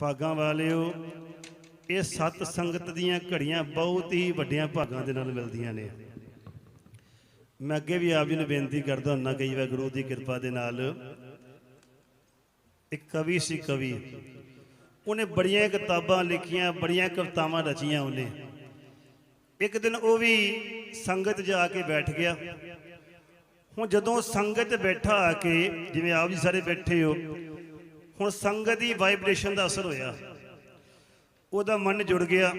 ਭਾਗਾਂ ਵਾਲਿਓ, ਇਹ ਸਤ ਸੰਗਤ ਦੀਆਂ ਘੜੀਆਂ ਬਹੁਤ ਹੀ ਵੱਡੀਆਂ ਭਾਗਾਂ ਦੇ ਨਾਲ ਮਿਲਦੀਆਂ ਨੇ। ਮੈਂ ਅੱਗੇ ਵੀ ਆਪ ਜੀ ਨੂੰ ਬੇਨਤੀ ਕਰਦਾ ਹੁੰਨਾ ਕਈ ਵਾਰ ਗੁਰੂ ਦੀ ਕਿਰਪਾ ਦੇ ਨਾਲ। ਇੱਕ ਕਵੀ ਸੀ ਕਵੀ, ਉਹਨੇ ਬੜੀਆਂ ਕਿਤਾਬਾਂ ਲਿਖੀਆਂ, ਬੜੀਆਂ ਕਵਿਤਾਵਾਂ ਰਚੀਆਂ ਉਹਨੇ। ਇੱਕ ਦਿਨ ਉਹ ਵੀ ਸੰਗਤ ਜਾ ਕੇ ਬੈਠ ਗਿਆ। ਹੁਣ ਜਦੋਂ ਸੰਗਤ ਬੈਠਾ ਆ ਕੇ, ਜਿਵੇਂ ਆਪ ਜੀ ਸਾਰੇ ਬੈਠੇ ਹੋ ਹੁਣ ਸੰਗਤ ਦੀ ਵਾਈਬ੍ਰੇਸ਼ਨ ਦਾ ਅਸਰ ਹੋਇਆ। ਉਹਦਾ ਮਨ ਜੁੜ ਗਿਆ।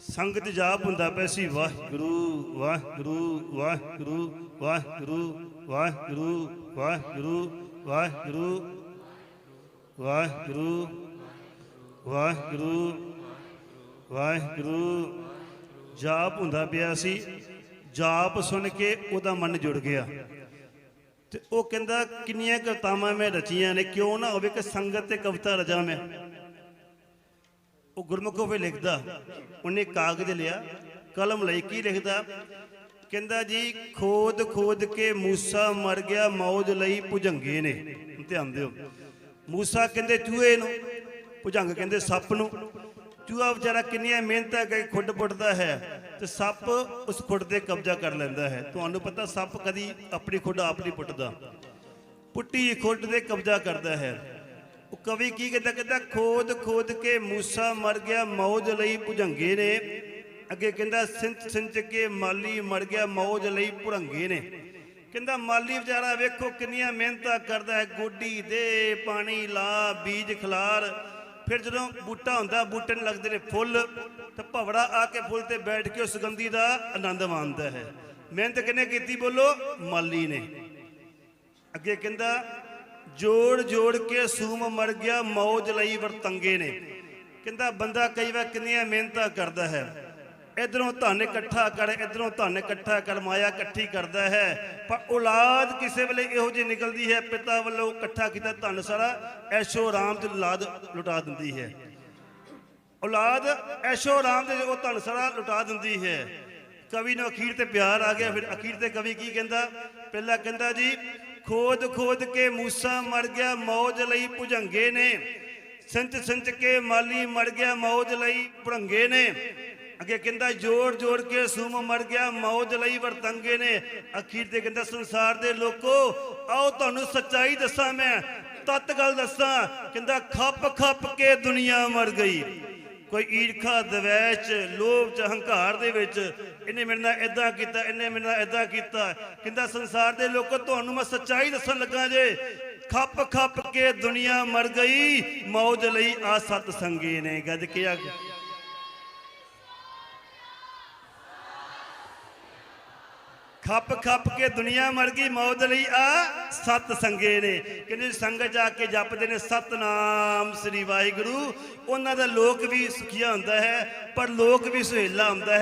ਸੰਗਤ ਜਾਪ ਹੁੰਦਾ ਪਿਆ ਸੀ, ਵਾਹਿਗੁਰੂ ਵਾਹਿਗੁਰੂ ਵਾਹਿਗੁਰੂ ਵਾਹਿਗੁਰੂ ਵਾਹਿਗੁਰੂ ਵਾਹਿਗੁਰੂ ਵਾਹਿਗੁਰੂ ਵਾਹਿਗੁਰੂ ਵਾਹਿਗੁਰੂ ਵਾਹਿਗੁਰੂ। ਜਾਪ ਹੁੰਦਾ ਪਿਆ ਸੀ। ਜਾਪ ਸੁਣ ਕੇ ਉਹਦਾ ਮਨ ਜੁੜ ਗਿਆ। ਤੇ ਉਹ ਕਹਿੰਦਾ, ਕਿੰਨੀਆਂ ਕਵਿਤਾਵਾਂ ਮੈਂ ਰਚੀਆਂ ਨੇ, ਕਿਉਂ ਨਾ ਹੋਵੇ ਕਿ ਸੰਗਤ ਤੇ ਕਵਿਤਾ ਰਚਾਂ ਮੈਂ? ਉਹ ਗੁਰਮੁਖ ਹੋਵੇ ਲਿਖਦਾ, ਉਹਨੇ ਕਾਗਜ਼ ਲਿਆ, ਕਲਮ ਲਈ, ਕੀ ਲਿਖਦਾ? ਕਹਿੰਦਾ ਜੀ, ਖੋਦ ਖੋਦ ਕੇ ਮੂਸਾ ਮਰ ਗਿਆ, ਮੌਜ ਲਈ ਭੁਜੰਗੇ ਨੇ। ਧਿਆਨ ਦਿਓ। ਮੂਸਾ ਕਹਿੰਦੇ ਚੂਹੇ ਨੂੰ, ਭੁਜੰਗ ਕਹਿੰਦੇ ਸੱਪ ਨੂੰ। ਚੂਹਾ ਵਿਚਾਰਾ ਕਿੰਨੀਆਂ ਮਿਹਨਤਾਂ ਕਰਕੇ ਖੁੱਡ ਪੁੱਟਦਾ ਹੈ। ਤੇ ਸੱਪ ਉਸ ਖੁੱਡ ਤੇ ਕਬਜ਼ਾ ਕਰ ਲੈਂਦਾ ਹੈ। ਤੁਹਾਨੂੰ ਪਤਾ ਸੱਪ ਕਦੀ ਆਪਣੀ ਖੁੱਡ ਆਪ ਨਹੀਂ ਪੁੱਟਦਾ। ਪੁੱਟੀ ਖੁੱਡ ਤੇ ਕਬਜ਼ਾ ਕਰਦਾ ਹੈ। ਉਹ ਕਵੀ ਕੀ ਕਹਿੰਦਾ ਕਹਿੰਦਾ, ਖੋਦ ਖੋਦ ਕੇ ਮੂਸਾ ਮਰ ਗਿਆ, ਮੌਜ ਲਈ ਭੁਜੰਗੇ ਨੇ। ਅੱਗੇ ਕਹਿੰਦਾ ਸਿੰਚ ਸਿੰਚ ਕੇ ਮਾਲੀ ਮਰ ਗਿਆ, ਮੌਜ ਲਈ ਭੁਰੰਗੇ ਨੇ। ਕਹਿੰਦਾ, ਮਾਲੀ ਵਿਚਾਰਾ ਵੇਖੋ ਕਿੰਨੀਆਂ ਮਿਹਨਤਾਂ ਕਰਦਾ ਹੈ। ਗੋਡੀ ਦੇ ਪਾਣੀ ਲਾ, ਬੀਜ ਖਲਾਰ। ਫਿਰ ਜਦੋਂ ਬੂਟਾ ਹੁੰਦਾ, ਬੂਟੇ ਨੂੰ ਲੱਗਦੇ ਨੇ ਫੁੱਲ, ਤਾਂ ਭਵੜਾ ਆ ਕੇ ਫੁੱਲ ਤੇ ਬੈਠ ਕੇ ਉਸ ਸੁਗੰਧੀ ਦਾ ਆਨੰਦ ਮਾਣਦਾ ਹੈ। ਮਿਹਨਤ ਕਿਨੇ ਕੀਤੀ ਬੋਲੋ? ਮਾਲੀ ਨੇ। ਅੱਗੇ ਕਹਿੰਦਾ, ਜੋੜ ਜੋੜ ਕੇ ਸੂਮ ਮਰ ਗਿਆ, ਮੌਜ ਲਈ ਵਰਤੰਗੇ ਨੇ। ਕਹਿੰਦਾ, ਬੰਦਾ ਕਈ ਵਾਰ ਕਿੰਨੀਆਂ ਮਿਹਨਤਾਂ ਕਰਦਾ ਹੈ। ਇਧਰੋਂ ਧਨ ਇਕੱਠਾ ਕਰ, ਇਧਰੋਂ ਧਨ ਇਕੱਠਾ ਕਰ, ਮਾਇਆ ਇਕੱਠੀ ਕਰਦਾ ਹੈ। ਪਰ ਔਲਾਦ ਕਿਸੇ ਵੇਲੇ ਇਹੋ ਜਿਹੀ ਨਿਕਲਦੀ ਹੈ, ਪਿਤਾ ਵੱਲੋਂ ਇਕੱਠਾ ਕੀਤਾ ਧਨ ਸਾਰਾ, ਐਸ਼ੋ ਆਰਾਮ ਤੇ ਔਲਾਦ ਲੁਟਾ ਦਿੰਦੀ ਹੈ। ਔਲਾਦ ਐਸ਼ੋ ਆਰਾਮ ਦੇ ਉਹ ਧਨ ਸਾਰਾ ਲੁਟਾ ਦਿੰਦੀ ਹੈ। ਕਵੀ ਨੂੰ ਅਖੀਰ ਤੇ ਪਿਆਰ ਆ ਗਿਆ, ਫਿਰ ਅਖੀਰ ਤੇ ਕਵੀ ਕੀ ਕਹਿੰਦਾ? ਪਹਿਲਾਂ ਕਹਿੰਦਾ ਜੀ, ਖੋਦ ਖੋਦ ਕੇ ਮੂਸਾ ਮਰ ਗਿਆ, ਮੌਜ ਲਈ ਭੁਜੰਗੇ ਨੇ। ਸਿੰਚ ਸਿੰਚ ਕੇ ਮਾਲੀ ਮਰ ਗਿਆ, ਮੌਜ ਲਈ ਭੁਰੰਗੇ ਨੇ। ਅੱਗੇ ਕਹਿੰਦਾ ਜੋੜ ਜੋੜ ਕੇ ਸੂਮ ਮਰ ਗਿਆ, ਮੌਜ ਲਈ ਵਰਤੰਗੇ ਨੇ। ਅਖੀਰ ਤੇ ਕਹਿੰਦਾ ਸੰਸਾਰ ਦੇ ਲੋਕੋ, ਆਓ ਤੁਹਾਨੂੰ ਸੱਚਾਈ ਦੱਸਾਂ ਮੈਂ ਤਤ ਗੱਲ ਦੱਸਾਂ। ਕਹਿੰਦਾ ਖੱਪ ਖੱਪ ਕੇ ਦੁਨੀਆ ਮਰ ਗਈ। ਕੋਈ ਈਰਖਾ ਦਵੈਚ, ਲੋਭ ਚ, ਹੰਕਾਰ ਦੇ ਵਿੱਚ, ਇਹਨੇ ਮੇਰੇ ਨਾਲ ਇਦਾਂ ਕੀਤਾ, ਇਹਨੇ ਮੇਰੇ ਨਾਲ ਇਦਾਂ ਕੀਤਾ। ਕਹਿੰਦਾ ਸੰਸਾਰ ਦੇ ਲੋਕੋ, ਤੁਹਾਨੂੰ ਮੈਂ ਸੱਚਾਈ ਦੱਸਣ ਲੱਗਾ ਜੇ, ਖੱਪ ਖੱਪ ਕੇ ਦੁਨੀਆ ਮਰ ਗਈ, ਮੌਜ ਲਈ ਆ ਸਤ ਸੰਗੇ ਨੇ ਗੱਜ ਕੇ ਆ ਖੱਪ ਖੱਪ ਕੇ ਦੁਨੀਆ ਮਰ ਗਈ, ਮੌਤ ਲਈ ਆ ਸਤ ਸੰਗੇ ਨੇ। ਕਹਿੰਦੇ ਸੰਗਤ ਜਾ ਕੇ ਜਪਦੇ ਨੇ, ਸਤਨਾਮ ਸ੍ਰੀ ਵਾਹਿਗੁਰੂ। ਉਹਨਾਂ ਦਾ ਲੋਕ ਵੀ ਸੁਖੀਆ ਹੁੰਦਾ ਹੈ, ਪਰ ਲੋਕ ਵੀ ਸੁਹੇਲਾ ਹੁੰਦਾ ਹੈ।